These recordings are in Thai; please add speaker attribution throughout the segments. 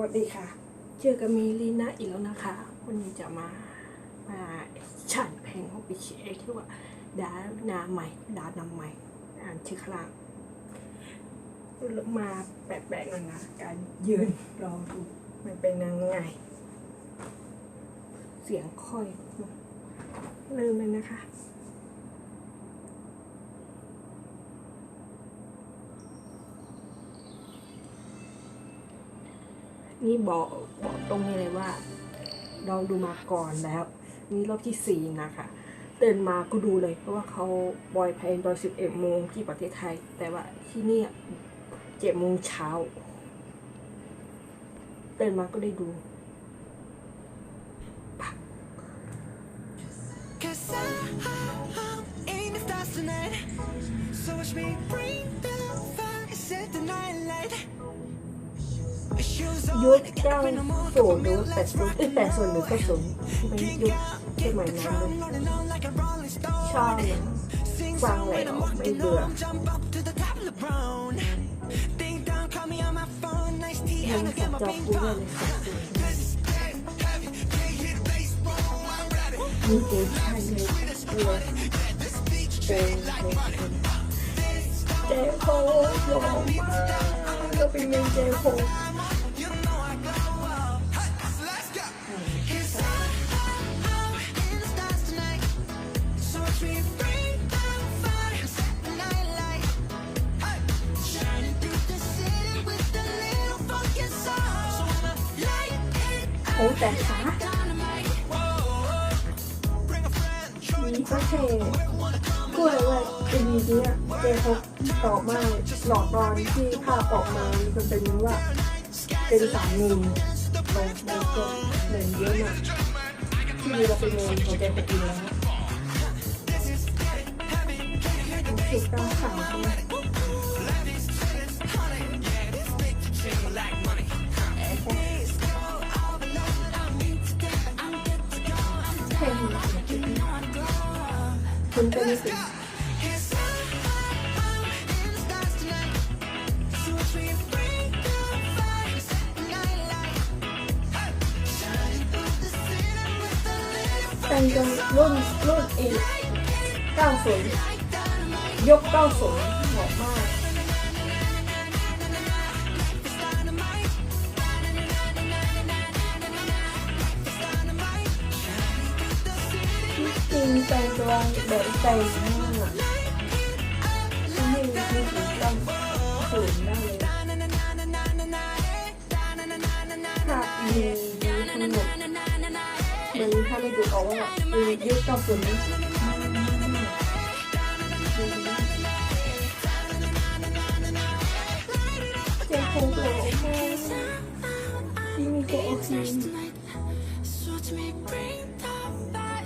Speaker 1: วัสดีค่ะ เจอกับมีลีน่าอีกแล้วนะคะ วันนี้จะมามาฉันเพลงของปิชเอที่ว่าดานาใหม่ดานำใหม่อ่านชื่อครั้งมาแปลกๆหน่อยนะการยืนลองดูมันเป็นยังไง เสียงค่อยเริ่มเลยนะคะ นี่บอกบอกตรงนี้เลยว่า เราดูมาก่อนแล้ว นี่รอบที่สี่นะคะตื่นมาก็ดูเลย เพราะว่าเขาบอยเพลงตอนสิบเอ็ดโมงที่ประเทศไทย แต่ว่าที่นี่เจ็ดโมงเช้าตื่นมาก็ได้ดู
Speaker 2: ปัก So watch me bring the fire Set the night light
Speaker 1: ยุคเก้าศูนย์หรือแปดศูนย์แปดศูนย์หรือเก้าศูนย์มันยุคสมัยนั้นชอบฟังแล้วไม่เบื่อยังสับจากูเลยมีกูมีตัวเป็นเจโคโยมาก็เป็นเจโค โอ้แต่ขา
Speaker 2: dynamite. Bring a friend,
Speaker 1: มีก็เท่พูดเลยว่าเป็นดีเนี้ยเจโคตอบมากหลอกตอนที่ภาพออกมามันเป็นว่าเป็นสามมุมลงในตัวเหมือนเยอะมากที่มีเราเป็นเมนของเจโคอีกแล้วสุดตาขาวใช่ไหม
Speaker 2: set the night light. Hey. Shining through the city with a little
Speaker 1: แต่งจนรุ่นรุ่นอีก90ยก90เหมาะมา งแต่ตัวแบบแต่งมากถ้าให้มีที่สีต้องสูงได้เลยภาดีดีทั้งหมดมันถ้าไม่ดูออกว่าแบบเอยุคเก้าสิบนี่เจ๊คงโกรธมากที่มีโกรธทีม
Speaker 2: So watch me bring the fire, set the night alight. Shining through the city with a
Speaker 1: โอ้
Speaker 2: little
Speaker 1: ยวย
Speaker 2: light it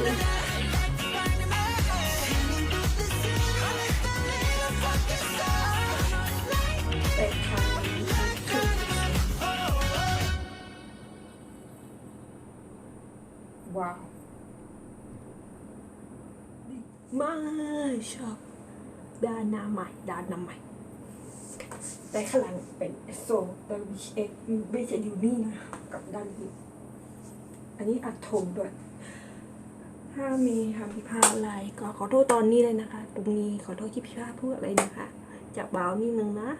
Speaker 1: งนี้าว้าวมาชอบด้านหน้าใหม่ด้านหน้าใหม่แต่ข้างหลังเป็นโซแต่เอ็กไม่จะอยู่นี่นะกับด้านนี้อันนี้อัดทงด้วย ถ้ามีคำพิพาทอะไรก็ขอโทษตอนนี้เลยนะคะ ตรงนี้ขอโทษที่พิพาทพูดอะไรนะคะจับเบานิดนึงนะ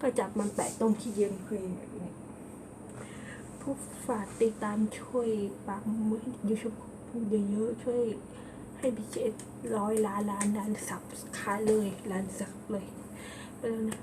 Speaker 1: ก็จับมันแปะตรงที่เย็นเพลงแบบนี้ผู้ฝากติดตามช่วยปักมือยูทูบเยอะๆช่วยให้พิเศษร้อยล้านล้านล้านสับขาเลยล้านสับเลยไปแล้วนะ